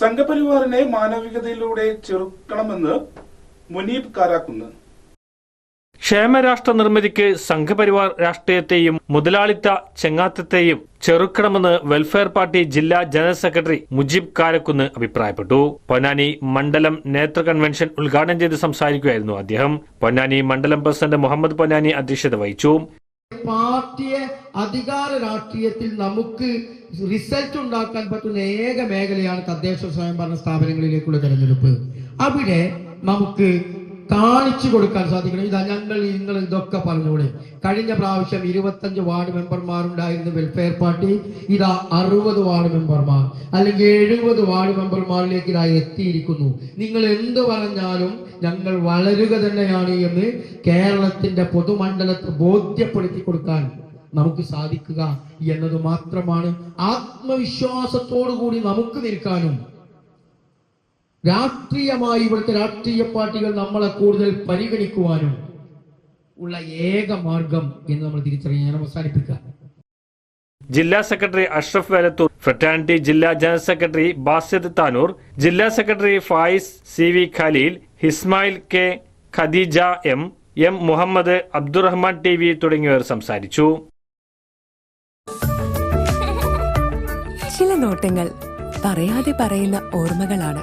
സംഘപരിവാറിനെ മാനവികതയിലൂടെ ചെറുക്കണമെന്ന് മുനീബ് കാരാക്കുന്ന്. ക്ഷേമരാഷ്ട്ര നിർമ്മിതിക്ക് സംഘപരിവാർ രാഷ്ട്രീയത്തെയും മുതലാളിത്ത ചെങ്ങാത്തത്തെയും ചെറുക്കണമെന്ന് വെൽഫെയർ പാർട്ടി ജില്ലാ ജനറൽ സെക്രട്ടറി മുജീബ് കാരക്കുന്ന് അഭിപ്രായപ്പെട്ടു. പൊന്നാനി മണ്ഡലം നേത്ര കൺവെൻഷൻ ഉദ്ഘാടനം ചെയ്ത് സംസാരിക്കുകയായിരുന്നു അദ്ദേഹം. പൊന്നാനി മണ്ഡലം പ്രസിഡന്റ് മുഹമ്മദ് പൊന്നാനി അധ്യക്ഷത വഹിച്ചു. പാർട്ടിയെ അധികാര രാഷ്ട്രീയത്തിൽ നമുക്ക് റിസൾട്ട് ഉണ്ടാക്കാൻ പറ്റുന്ന ഏക മേഖലയാണ് തദ്ദേശ സ്വയംഭരണ സ്ഥാപനങ്ങളിലേക്കുള്ള തെരഞ്ഞെടുപ്പ്. അവിടെ നമുക്ക് കാണിച്ചു കൊടുക്കാൻ സാധിക്കണം. ഇതാ ഞങ്ങൾ നിങ്ങൾ ഇതൊക്കെ പറഞ്ഞോളെ കഴിഞ്ഞ പ്രാവശ്യം ഇരുപത്തഞ്ച് വാർഡ് മെമ്പർമാരുണ്ടായിരുന്ന വെൽഫെയർ പാർട്ടി ഇതാ അറുപത് വാർഡ് മെമ്പർമാർ അല്ലെങ്കിൽ എഴുപത് വാർഡ് മെമ്പർമാരിലേക്ക് ഇതാ എത്തിയിരിക്കുന്നു. നിങ്ങൾ എന്ത് പറഞ്ഞാലും ഞങ്ങൾ വളരുക തന്നെയാണ് എന്ന് കേരളത്തിന്റെ പൊതുമണ്ഡലത്തെ ബോധ്യപ്പെടുത്തി കൊടുക്കാൻ നമുക്ക് സാധിക്കുക എന്നത് മാത്രമാണ്. ആത്മവിശ്വാസത്തോടു കൂടി നമുക്ക് നിൽക്കാനും രാഷ്ട്രീയമായി ഇവിടുത്തെ രാഷ്ട്രീയ പാർട്ടികൾ നമ്മളെ കൂടുതൽ പരിഗണിക്കുവാനും ഉള്ള ഏക മാർഗം എന്ന് നമ്മൾ തിരിച്ചറിയാൻ ഞാൻ അവസാനിപ്പിക്കുക. ജില്ലാ സെക്രട്ടറി അഷ്റഫ് വേലത്തൂർ ഫ്രറ്റാനിറ്റി ജില്ലാ ജനറൽ സെക്രട്ടറി ബാസിദ് താനൂർ ജില്ലാ secretary Fayis C V Khaleel Hismail K Khadeeja M M Muhammad Abdurahman T V തുടങ്ങിയവർ സംസാരിച്ചു. ചില നോട്ടങ്ങൾ പറയാതെ പറയുന്ന ഓർമ്മകളാണ്.